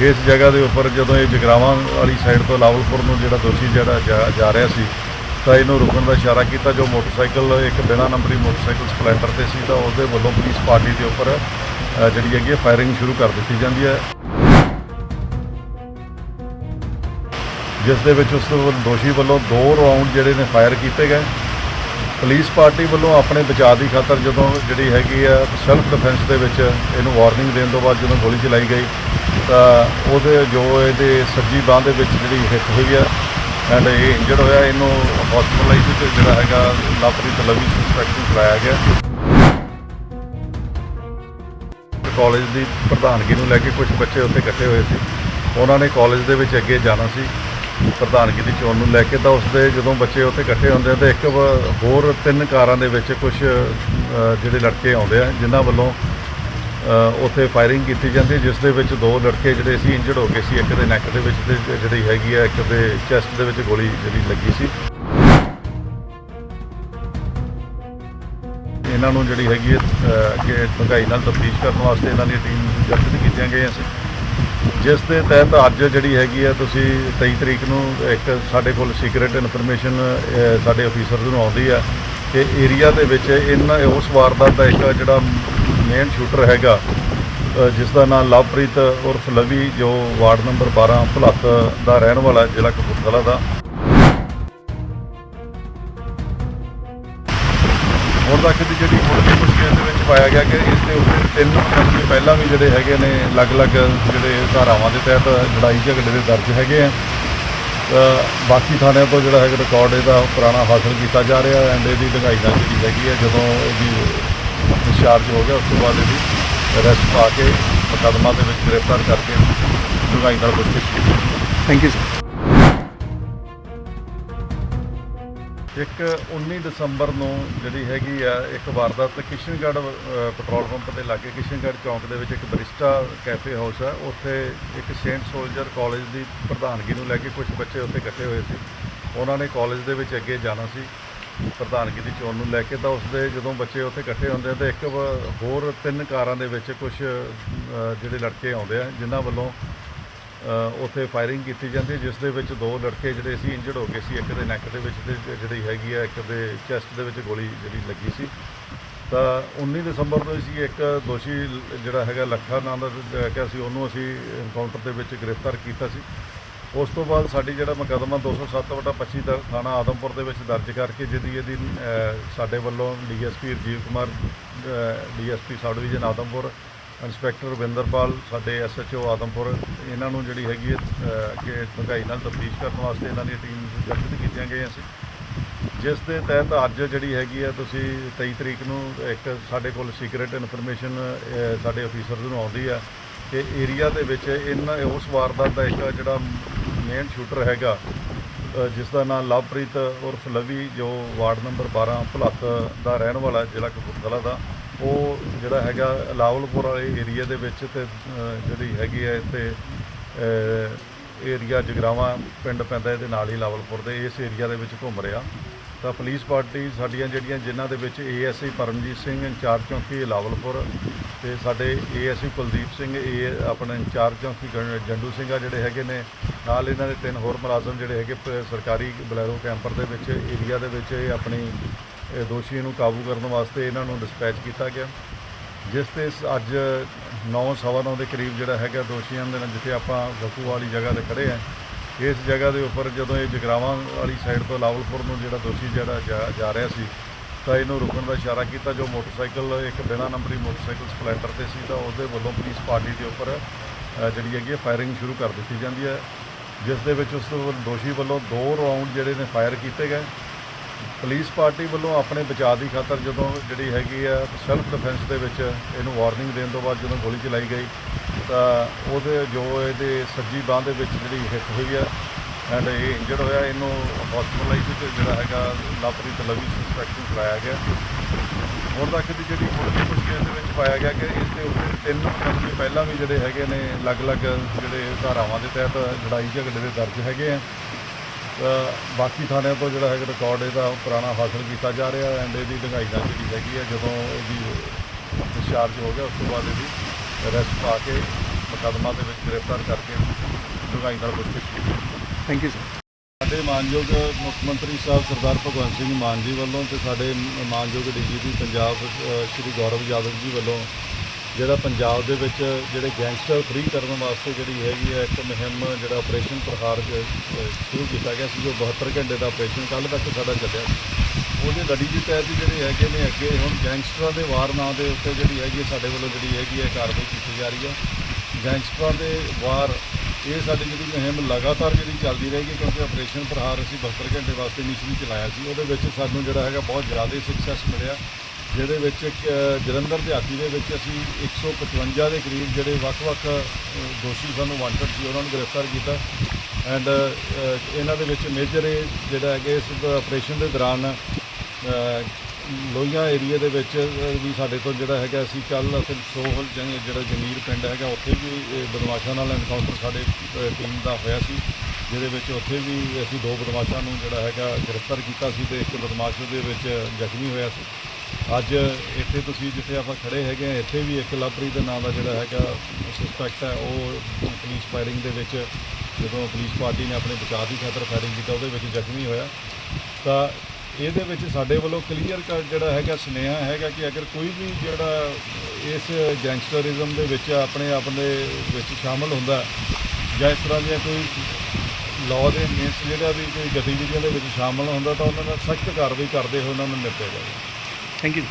ਇਸ ਜਗ੍ਹਾ ਦੇ ਉੱਪਰ ਜਦੋਂ ਇਹ ਜਗਰਾਵਾਂ ਵਾਲੀ ਸਾਈਡ ਤੋਂ ਲਾਵਲਪੁਰ ਨੂੰ ਜਿਹੜਾ ਦੋਸ਼ੀ ਜਿਹੜਾ ਜਾ- ਜਾ ਰਿਹਾ ਸੀ, ਤਾਂ ਇਹਨੂੰ ਰੁਕਣ ਦਾ ਇਸ਼ਾਰਾ ਕੀਤਾ। ਜੋ ਮੋਟਰਸਾਈਕਲ, ਇੱਕ ਬਿਨਾਂ ਨੰਬਰੀ ਮੋਟਰਸਾਈਕਲ ਸਪਲੈਂਡਰ ਤੇ ਸੀ, ਤਾਂ ਉਹਦੇ ਵੱਲੋਂ ਪੁਲਿਸ ਪਾਰਟੀ ਦੇ ਉੱਪਰ ਜਿਹੜੀ ਹੈਗੀ ਫਾਇਰਿੰਗ ਸ਼ੁਰੂ ਕਰ ਦਿੱਤੀ ਜਾਂਦੀ ਹੈ। ਜਿਸ ਦੇ ਵਿੱਚ ਉਸ ਵੱਲ- ਦੋਸ਼ੀ ਵੱਲੋਂ ਦੋ ਰਾਉਂਡ ਜਿਹੜੇ ਨੇ ਫਾਇਰ ਕੀਤੇ ਗਏ। ਪੁਲਿਸ ਪਾਰਟੀ ਵੱਲੋਂ ਆਪਣੇ ਬਚਾਅ ਦੀ ਖਾਤਰ ਜਦੋਂ ਜਿਹੜੀ ਹੈਗੀ ਆ ਸੈਲਫ ਡਿਫੈਂਸ ਦੇ ਵਿੱਚ ਇਹਨੂੰ ਵਾਰਨਿੰਗ ਦੇਣ ਤੋਂ ਬਾਅਦ ਜਦੋਂ ਗੋਲੀ ਚਲਾਈ ਗਈ ਤਾਂ ਉਹਦੇ ਜੋ ਇਹਦੇ ਸੱਜੀ ਬਾਹ ਦੇ ਵਿੱਚ ਜਿਹੜੀ ਹਿੱਟ ਹੋਈ ਆ ਐਂਡ ਇਹ ਇੰਜਰਡ ਹੋਇਆ, ਇਹਨੂੰ ਹਸਪੀਟਲਾਈਜ਼ ਤੇ ਜਿਹੜਾ ਹੈਗਾ ਲਾਪਰੀ ਤਲਵੀ ਇੰਸਪੈਕਸ਼ਨ ਕਰਾਇਆ ਗਿਆ। ਕਾਲਜ ਦੀ ਪ੍ਰਧਾਨਗੀ ਨੂੰ ਲੈ ਕੇ ਕੁਝ ਬੱਚੇ ਉੱਥੇ ਇਕੱਠੇ ਹੋਏ ਸੀ। ਉਹਨਾਂ ਨੇ ਕਾਲਜ ਦੇ ਵਿੱਚ ਅੱਗੇ ਜਾਣਾ ਸੀ, ਪ੍ਰਧਾਨਗੀ ਦੀ ਚੋਣ ਨੂੰ ਲੈ ਕੇ। ਤਾਂ ਉਸਦੇ ਜਦੋਂ ਬੱਚੇ ਉੱਥੇ ਇਕੱਠੇ ਹੁੰਦੇ ਆ, ਤਾਂ ਇੱਕ ਹੋਰ ਤਿੰਨ ਕਾਰਾਂ ਦੇ ਵਿੱਚ ਕੁਝ ਜਿਹੜੇ ਲੜਕੇ ਆਉਂਦੇ ਆ, ਜਿਨ੍ਹਾਂ ਵੱਲੋਂ ਉੱਥੇ ਫਾਇਰਿੰਗ ਕੀਤੀ ਜਾਂਦੀ ਜਿਸ ਦੇ ਵਿੱਚ ਦੋ ਲੜਕੇ ਜਿਹੜੇ ਸੀ ਇੰਜਰਡ ਹੋ ਗਏ ਸੀ ਇੱਕ ਦੇ ਨੈਕ ਦੇ ਵਿੱਚ ਤੇ ਜਿਹੜੀ ਹੈਗੀ ਆ ਇੱਕ ਦੇ ਚੈਸਟ ਦੇ ਵਿੱਚ ਗੋਲੀ ਜਿਹੜੀ ਲੱਗੀ ਸੀ। ਇਹਨਾਂ ਨੂੰ ਜਿਹੜੀ ਹੈਗੀ ਹੈ ਅ, ਅੱਗੇ ਡੂੰਘਾਈ ਨਾਲ ਤਫਤੀਸ਼ ਕਰਨ ਵਾਸਤੇ ਇਹਨਾਂ ਦੀ ਟੀਮ ਗਠਿਤ ਕੀਤੀਆਂ ਗਈਆਂ ਸੀ। ਜਿਸ ਦੇ ਤਹਿਤ ਅੱਜ ਜਿਹੜੀ ਹੈਗੀ ਆ ਤੁਸੀਂ 23 ਤਰੀਕ ਨੂੰ ਇੱਕ ਸਾਡੇ ਕੋਲ ਸੀਕ੍ਰੀਟ ਇਨਫੋਰਮੇਸ਼ਨ ਸਾਡੇ ਅਫੀਸਰ ਨੂੰ ਆਉਂਦੀ ਆ ਕਿ ਏਰੀਆ ਦੇ ਵਿੱਚ ਇਹਨਾਂ ਉਸ ਵਾਰਦਾਤ ਦਾ ਇੱਕ ਜਿਹੜਾ ਮੇਨ ਸ਼ੂਟਰ ਹੈਗਾ ਅ, ਜਿਸ ਦਾ ਨਾਮ ਲਵਪ੍ਰੀਤ ਉਰਫ ਲਵੀ ਜੋ ਵਾਰਡ ਨੰਬਰ 12 ਭੁਲੱਤ ਦਾ ਰਹਿਣ ਵਾਲਾ ਜ਼ਿਲ੍ਹਾ ਕਪੂਰਥਲਾ ਦਾ। ਹੁਣ ਤੱਕ ਦੀ ਜਿਹੜੀ ਮੁੱਢਲੀ ਪੁੱਛਗਿੱਛ ਦੇ ਵਿੱਚ ਪਾਇਆ ਗਿਆ ਕਿ ਇਸ ਦੇ ਉੱਤੇ ਤਿੰਨ ਮੁਕੱਦਮੇ ਪਹਿਲਾਂ ਵੀ ਜਿਹੜੇ ਹੈਗੇ ਨੇ ਅਲੱਗ-ਅਲੱਗ ਜਿਹੜੇ ਧਾਰਾਵਾਂ ਦੇ ਤਹਿਤ ਲੜਾਈ ਝਗੜੇ ਦੇ ਦਰਜ ਹੈਗੇ ਆ। ਬਾਕੀ ਥਾਣਿਆਂ ਤੋਂ ਜਿਹੜਾ ਹੈਗਾ ਰਿਕਾਰਡ ਇਹਦਾ ਪੁਰਾਣਾ ਹਾਸਲ ਕੀਤਾ ਜਾ ਰਿਹਾ ਐਂਡ ਇਹਦੀ ਲਗਾਈ ਦਾ ਜਿਹੜੀ ਹੈਗੀ ਹੈ ਜਦੋਂ ਇਹਦੀ ਡਿਸਚਾਰਜ ਹੋ ਗਿਆ ਉਸ ਤੋਂ ਬਾਅਦ ਇਹਦੀ ਅਰੈਸਟ ਪਾ ਕੇ ਮੁਕੱਦਮਾ ਦੇ ਵਿੱਚ ਗ੍ਰਿਫਤਾਰ ਕਰਕੇ ਡੰਗਾਈ ਨਾਲ ਪੁੱਛਗਿੱਛ ਕੀਤੀ। ਥੈਂਕ ਯੂ ਸਰ ਇੱਕ 19 ਦਸੰਬਰ ਨੂੰ ਜਿਹੜੀ ਹੈਗੀ ਆ ਇੱਕ ਵਾਰਦਾਤ ਕਿਸ਼ਨਗੜ੍ਹ ਪੈਟਰੋਲ ਪੰਪ ਦੇ ਲਾਗੇ ਕਿਸ਼ਨਗੜ੍ਹ ਚੌਂਕ ਦੇ ਵਿੱਚ ਇੱਕ ਬਰਿਸਟਾ ਕੈਫੇ ਹਾਊਸ ਹੈ ਉੱਥੇ ਇੱਕ ਸੇਂਟ ਸੋਲਜਰ ਕਾਲਜ ਦੀ ਪ੍ਰਧਾਨਗੀ ਨੂੰ ਲੈ ਕੇ ਕੁਝ ਬੱਚੇ ਉੱਥੇ ਇਕੱਠੇ ਹੋਏ ਸੀ। ਉਹਨਾਂ ਨੇ ਕਾਲਜ ਦੇ ਵਿੱਚ ਅੱਗੇ ਜਾਣਾ ਸੀ। ਪ੍ਰਧਾਨਗੀ ਦੀ ਚੋਣ ਨੂੰ ਲੈ ਕੇ, ਤਾਂ ਉਸਦੇ ਜਦੋਂ ਬੱਚੇ ਉੱਥੇ ਇਕੱਠੇ ਹੁੰਦੇ ਆ, ਤਾਂ ਇੱਕ ਹੋਰ ਤਿੰਨ ਕਾਰਾਂ ਦੇ ਵਿੱਚ ਕੁਝ ਜਿਹੜੇ ਲੜਕੇ ਆਉਂਦੇ ਆ, ਜਿਨ੍ਹਾਂ ਵੱਲੋਂ ਉੱਥੇ ਫਾਇਰਿੰਗ ਕੀਤੀ ਜਾਂਦੀ ਹੈ, ਜਿਸ ਦੇ ਵਿੱਚ ਦੋ ਲੜਕੇ ਜਿਹੜੇ ਸੀ ਇੰਜਰਡ ਹੋ ਗਏ ਸੀ, ਇੱਕ ਦੇ ਨੈਕ ਦੇ ਵਿੱਚ ਤੇ ਜਿਹੜੀ ਹੈਗੀ ਆ, ਇੱਕ ਦੇ ਚੈਸਟ ਦੇ ਵਿੱਚ ਗੋਲੀ ਜਿਹੜੀ ਲੱਗੀ ਸੀ। ਤਾਂ 19 ਦਸੰਬਰ ਨੂੰ ਸੀ ਇੱਕ ਦੋਸ਼ੀ ਜਿਹੜਾ ਹੈਗਾ, ਲੱਖਾ ਨਾਂ ਦਾ ਜਿਹੜਾ ਸੀ, ਉਹਨੂੰ ਅਸੀਂ ਐਨਕਾਊਂਟਰ ਦੇ ਵਿੱਚ ਗ੍ਰਿਫਤਾਰ ਕੀਤਾ ਸੀ। ਉਸ ਤੋਂ ਬਾਅਦ ਸਾਡੀ ਜਿਹੜਾ ਮੁਕੱਦਮਾ 207/25 ਦਾ ਥਾਣਾ ਆਦਮਪੁਰ ਦੇ ਵਿੱਚ ਦਰਜ ਕਰਕੇ ਜਿਹਦੀ ਇਹਦੀ ਸਾਡੇ ਵੱਲੋਂ DSP Rajiv Kumar DSP sub division Adampur inspector Ravinderpal ਸਾਡੇ ਐਸਐਚਓ ਆਦਮਪੁਰ ਇਹਨਾਂ ਨੂੰ ਜਿਹੜੀ ਹੈਗੀ ਹੈ ਅ, ਅੱਗੇ ਡੂੰਘਾਈ ਨਾਲ ਤਫਤੀਸ਼ ਕਰਨ ਵਾਸਤੇ ਇਹਨਾਂ ਦੀ ਟੀਮ ਗਠਿਤ ਕੀਤੀਆਂ ਗਈਆਂ ਸੀ। ਜਿਸ ਦੇ ਤਹਿਤ ਅੱਜ ਜਿਹੜੀ ਹੈਗੀ ਆ ਤੁਸੀਂ 23 ਤਰੀਕ ਨੂੰ ਇੱਕ ਸਾਡੇ ਕੋਲ ਸੀਕ੍ਰੀਟ ਇਨਫੋਰਮੇਸ਼ਨ ਸਾਡੇ ਅਫੀਸਰ ਨੂੰ ਆਉਂਦੀ ਆ ਕਿ ਏਰੀਆ ਦੇ ਵਿੱਚ ਇਹਨਾਂ ਉਸ ਵਾਰਦਾਤ ਦਾ ਇੱਕ ਜਿਹੜਾ ਮੇਨ ਸ਼ੂਟਰ ਹੈਗਾ ਅ, ਜਿਸ ਦਾ ਨਾਮ ਲਵਪ੍ਰੀਤ ਉਰਫ ਲਵੀ ਜੋ ਵਾਰਡ ਨੰਬਰ 12 ਭੁਲੱਤ ਦਾ ਰਹਿਣ ਵਾਲਾ ਜ਼ਿਲ੍ਹਾ ਕਪੂਰਥਲਾ ਦਾ। ਉਹ ਜਿਹੜਾ ਹੈਗਾ ਲਾਵਲਪੁਰ ਵਾਲੇ ਏਰੀਆ ਦੇ ਵਿੱਚ ਤੇ ਜਿਹੜੀ ਹੈਗੀ ਹੈ ਇੱਥੇ ਏਰੀਆ ਜਗਰਾਵਾਂ ਪਿੰਡ ਪੈਂਦਾ ਇਹਦੇ ਨਾਲ ਹੀ ਲਾਵਲਪੁਰ ਦੇ ਇਸ ਏਰੀਆ ਦੇ ਵਿੱਚ ਘੁੰਮ ਰਿਹਾ। ਤਾਂ ਪੁਲਿਸ ਪਾਰਟੀ ਸਾਡੀਆਂ ਜਿਹੜੀਆਂ ਜਿਨ੍ਹਾਂ ਦੇ ਵਿੱਚ ਏਐਸਆਈ ਪਰਮਜੀਤ ਸਿੰਘ ਇੰਚਾਰਜ ਚੌਂਕੀ ਲਾਵਲਪੁਰ ਤੇ ਸਾਡੇ ਏਐਸਆਈ ਕੁਲਦੀਪ ਸਿੰਘ, ਇਹ ਆਪਣੇ ਇੰਚਾਰਜ ਚੌਂਕੀ ਜੰਡੂ ਸਿੰਘ ਆ ਜਿਹੜੇ ਹੈਗੇ ਨੇ। ਨਾਲ ਇਹਨਾਂ ਦੇ ਤਿੰਨ ਹੋਰ ਮੁਲਾਜ਼ਮ ਜਿਹੜੇ ਹੈਗੇ ਪ- ਸਰਕਾਰੀ ਬਲੈਰੋ ਕੈਂਪਰ ਦੇ ਵਿੱਚ, ਏਰੀਆ ਦੇ ਵਿੱਚ ਇਹ ਆਪਣੀ, ਇਹ ਦੋਸ਼ੀ ਨੂੰ ਕਾਬੂ ਕਰਨ ਵਾਸਤੇ ਇਹਨਾਂ ਨੂੰ ਡਿਸਪੈਚ ਕੀਤਾ ਗਿਆ। ਜਿਸ ਤੇ ਸ- ਅੱਜ 9:30 ਦੇ ਕਰੀਬ ਜਿਹੜਾ ਹੈਗਾ ਦੋਸ਼ੀਆਂ ਦੇ ਨਾਲ ਜਿੱਥੇ ਆਪਾਂ ਵਕੂ ਵਾਲੀ ਜਗ੍ਹਾ ਤੇ ਖੜੇ ਆ, ਇਸ ਜਗ੍ਹਾ ਦੇ ਉੱਪਰ ਜਦੋਂ ਇਹ ਜਗਰਾਵਾਂ ਵਾਲੀ ਸਾਈਡ ਤੋਂ ਲਾਵਲਪੁਰ ਨੂੰ ਜਿਹੜਾ ਦੋਸ਼ੀ ਜਿਹੜਾ ਜਾ- ਜਾ ਰਿਹਾ ਸੀ ਤਾਂ ਇਹਨੂੰ ਰੁਕਣ ਦਾ ਇਸ਼ਾਰਾ ਕੀਤਾ, ਜੋ ਮੋਟਰਸਾਈਕਲ, ਇੱਕ ਬਿਨਾਂ ਨੰਬਰੀ ਮੋਟਰਸਾਈਕਲ ਸਪਲੈਂਡਰ ਤੇ ਸੀ, ਤਾਂ ਉਹਦੇ ਵੱਲੋਂ ਪੁਲਿਸ ਪਾਰਟੀ ਦੇ ਉੱਪਰ ਜਿਹੜੀ ਹੈਗੀ ਫਾਇਰਿੰਗ ਸ਼ੁਰੂ ਕਰ ਦਿੱਤੀ ਜਾਂਦੀ ਹੈ। ਜਿਸ ਦੇ ਵਿੱਚ ਉਸ ਦੋਸ਼ੀ ਵੱਲੋਂ ਦੋ ਰਾਉਂਡ ਜਿਹੜੇ ਨੇ ਫਾਇਰ ਕੀਤੇ ਗਏ। ਪੁਲਿਸ ਪਾਰਟੀ ਵੱਲੋਂ ਆਪਣੇ ਬਚਾਅ ਦੀ ਖਾਤਰ ਜਦੋਂ ਜਿਹੜੀ ਹੈਗੀ ਆ ਸੈਲਫ ਡਿਫੈਂਸ ਦੇ ਵਿੱਚ ਇਹਨੂੰ ਵਾਰਨਿੰਗ ਦੇਣ ਤੋਂ ਬਾਅਦ ਜਦੋਂ ਗੋਲੀ ਚਲਾਈ ਗਈ, ਤਾਂ ਉਹਦੇ, ਜੋ ਇਹਦੇ ਸੱਜੀ ਬਾਹ ਦੇ ਵਿੱਚ ਜਿਹੜੀ ਹਿੱਟ ਹੋਈ ਆ ਐਂਡ ਇਹ ਇੰਜਰਡ ਹੋਇਆ, ਇਹਨੂੰ ਹਸਪੀਟਲਾਈਜ਼ ਤੇ ਜਿਹੜਾ ਹੈਗਾ ਲਾਪਰੀ ਤਲਵੀ ਇੰਸਪੈਕਸ਼ਨ ਕਰਾਇਆ ਗਿਆ। ਹੁਣ ਤੱਕ ਦੀ ਜਿਹੜੀ ਮੁੱਢਲੀ ਪੁੱਛਗਿੱਛ ਦੇ ਵਿੱਚ ਪਾਇਆ ਗਿਆ ਕਿ ਇਸ ਦੇ ਉੱਤੇ ਤਿੰਨ ਮੁਕੱਦਮੇ ਪਹਿਲਾਂ ਵੀ ਜਿਹੜੇ ਹੈਗੇ ਨੇ, ਅਲੱਗ-ਅਲੱਗ ਜਿਹੜੇ ਧਾਰਾਵਾਂ ਦੇ ਤਹਿਤ ਲੜਾਈ ਝਗੜੇ ਦੇ ਦਰਜ ਹੈਗੇ ਆ। ਤਾਂ ਬਾਕੀ ਥਾਣਿਆਂ ਤੋਂ ਜਿਹੜਾ ਹੈਗਾ ਰਿਕਾਰਡ ਇਹਦਾ ਪੁਰਾਣਾ ਹਾਸਲ ਕੀਤਾ ਜਾ ਰਿਹਾ ਐਂਡ ਇਹਦੀ ਡੰਗਾਈ ਦਾ ਜਿਹੜੀ ਹੈਗੀ ਹੈ, ਜਦੋਂ ਇਹਦੀ ਡਿਸਚਾਰਜ ਹੋ ਗਿਆ, ਉਸ ਤੋਂ ਬਾਅਦ ਇਹਦੀ ਅਰੈਸਟ ਪਾ ਕੇ ਮੁਕੱਦਮਾ ਦੇ ਵਿੱਚ ਗ੍ਰਿਫਤਾਰ ਕਰਕੇ ਡੂੰਘਾਈ ਨਾਲ ਪੁੱਛਗਿੱਛ ਕੀਤੀ। ਥੈਂਕ ਯੂ ਸਰ ਸਾਡੇ ਮਾਨਯੋਗ ਮੁੱਖ ਮੰਤਰੀ ਸਾਹਿਬ ਸਰਦਾਰ ਭਗਵੰਤ ਸਿੰਘ ਮਾਨ ਜੀ ਵੱਲੋਂ ਤੇ ਸਾਡੇ ਮਾਨਯੋਗ ਡੀਜੀਪੀ ਪੰਜਾਬ ਅ, ਸ਼੍ਰੀ ਗੌਰਵ ਯਾਦਵ ਜੀ ਵੱਲੋਂ ਜਿਹੜਾ ਪੰਜਾਬ ਦੇ ਵਿੱਚ ਜਿਹੜੇ ਗੈਂਗਸਟਰ ਫ੍ਰੀ ਕਰਨ ਵਾਸਤੇ ਜਿਹੜੀ ਹੈਗੀ ਹੈ ਇੱਕ ਮੁਹਿੰਮ ਜਿਹੜਾ ਆਪਰੇਸ਼ਨ ਪ੍ਰਹਾਰ ਜ- ਅ, ਸ਼ੁਰੂ ਕੀਤਾ ਗਿਆ ਸੀ ਜੋ 72 ਘੰਟੇ ਦਾ ਆਪਰੇਸ਼ਨ ਕੱਲ੍ਹ ਤੱਕ ਸਾਡਾ ਚੱਲਿਆ ਸੀ। ਉਹਦੇ ਲੜੀ ਦੀ ਤਹਿਤ ਹੀ ਜਿਹੜੇ ਹੈਗੇ ਨੇ ਅੱਗੇ ਹੁਣ ਗੈਂਗਸਟਰਾਂ ਦੇ ਵਾਰ ਨਾਂ ਦੇ ਉੱਤੇ ਜਿਹੜੀ ਹੈਗੀ ਹੈ ਸਾਡੇ ਵੱਲੋਂ ਜਿਹੜੀ ਹੈਗੀ ਹੈ ਕਾਰਵਾਈ ਕੀਤੀ ਜਾ ਰਹੀ ਹੈ। ਗੈਂਗਸਟਰਾਂ ਦੇ ਵਾਰ ਇਹ ਸਾਡੀ ਜਿਹੜੀ ਮੁਹਿੰਮ ਲਗਾਤਾਰ ਜਿਹੜੀ ਚੱਲਦੀ ਰਹੇਗੀ ਕਿਉਂਕਿ ਆਪਰੇਸ਼ਨ ਪ੍ਰਹਾਰ ਅਸੀਂ 72 ਘੰਟੇ ਵਾਸਤੇ ਇਨੀਸ਼ੀਅਲੀ ਚਲਾਇਆ ਸੀ ਉਹਦੇ ਵਿੱਚ ਸਾਨੂੰ ਜਿਹੜਾ ਹੈਗਾ ਬਹੁਤ ਜ਼ਿਆਦਾ ਸਕਸੈਸ ਮਿਲਿਆ ਜਿਹਦੇ ਵਿੱਚ ਇੱਕ, ਅ, ਜਲੰਧਰ ਦਿਹਾਤੀ ਦੇ ਵਿੱਚ ਅਸੀਂ 155 ਦੇ ਕਰੀਬ ਜਿਹੜੇ ਵੱਖ-ਵੱਖ ਦੋਸ਼ੀ ਸਾਨੂੰ ਵਾਂਟਡ ਸੀ ਉਹਨਾਂ ਨੂੰ ਗ੍ਰਿਫਤਾਰ ਕੀਤਾ ਐਂਡ ਇਹਨਾਂ ਦੇ ਵਿੱਚ ਮੇਜਰ ਜਿਹੜਾ ਹੈਗੇ ਇਸ ਆਪਰੇਸ਼ਨ ਦੇ ਦੌਰਾਨ ਲੋਹੀਆਂ ਏਰੀਆ ਦੇ ਵਿੱਚ ਵੀ ਸਾਡੇ ਤੋਂ ਜਿਹੜਾ ਹੈਗਾ ਅਸੀਂ ਕੱਲ ਅਸੀਂ ਸੋਹਲ ਜੰਗ, ਜਿਹੜਾ ਜਮੀਰ ਪਿੰਡ ਹੈਗਾ, ਉੱਥੇ ਵੀ ਇਹ ਬਦਮਾਸ਼ਾਂ ਨਾਲ ਐਨਕਾਊਂਟਰ ਸਾਡੇ ਟੀਮ ਦਾ ਹੋਇਆ ਸੀ, ਜਿਹਦੇ ਵਿੱਚ ਉੱਥੇ ਵੀ ਅਸੀਂ ਦੋ ਬਦਮਾਸ਼ਾਂ ਨੂੰ ਜਿਹੜਾ ਹੈਗਾ ਗ੍ਰਿਫਤਾਰ ਕੀਤਾ ਸੀ ਤੇ ਇੱਕ ਬਦਮਾਸ਼ ਦੇ ਵਿੱਚ ਜ਼ਖਮੀ ਹੋਇਆ ਸੀ। ਅੱਜ ਇੱਥੇ ਤੁਸੀਂ ਜਿੱਥੇ ਆਪਾਂ ਖੜੇ ਹੈਗੇ ਆ ਇੱਥੇ ਵੀ ਇੱਕ ਲਵਪ੍ਰੀਤ ਦੇ ਨਾਂ ਦਾ ਜਿਹੜਾ ਹੈਗਾ ਸਸਪੈਕਟ ਹੈ, ਉਹ ਪੁਲਿਸ ਫਾਇਰਿੰਗ ਦੇ ਵਿੱਚ, ਜਦੋਂ ਪੁਲਿਸ ਪਾਰਟੀ ਨੇ ਆਪਣੇ ਬਚਾਅ ਦੀ ਖਾਤਰ ਫਾਇਰਿੰਗ ਕੀਤਾ, ਉਹਦੇ ਵਿੱਚ ਜ਼ਖਮੀ ਹੋਇਆ। ਤਾਂ ਇਹਦੇ ਵਿੱਚ ਸਾਡੇ ਵੱਲੋਂ ਕਲੀਅਰ ਕਰ ਜਿਹੜਾ ਹੈਗਾ ਸੁਨੇਹਾ ਹੈਗਾ ਕਿ ਅਗਰ ਕੋਈ ਵੀ ਜਿਹੜਾ ਇਸ ਗੈਂਗਸਟਰਿਜ਼ਮ ਦੇ ਵਿੱਚ ਆਪਣੇ ਆਪ ਦੇ ਵਿੱਚ ਸ਼ਾਮਲ ਹੁੰਦਾ ਜਾਂ ਇਸ ਤਰ੍ਹਾਂ ਦੀਆਂ ਕੋਈ ਲਾਅ ਦੇ ਅਗੇਂਸਟ ਜਿਹੜਾ ਵੀ ਕੋਈ ਗਤੀਵਿਧੀਆਂ ਦੇ ਵਿੱਚ ਸ਼ਾਮਲ ਹੁੰਦਾ ਤਾਂ ਉਹਨਾਂ ਨਾਲ ਸਖਤ ਕਾਰਵਾਈ ਕਰਦੇ ਹੋਏ ਉਹਨਾਂ ਨੂੰ ਨਿਪਟਿਆ ਜਾਵੇ। Thank you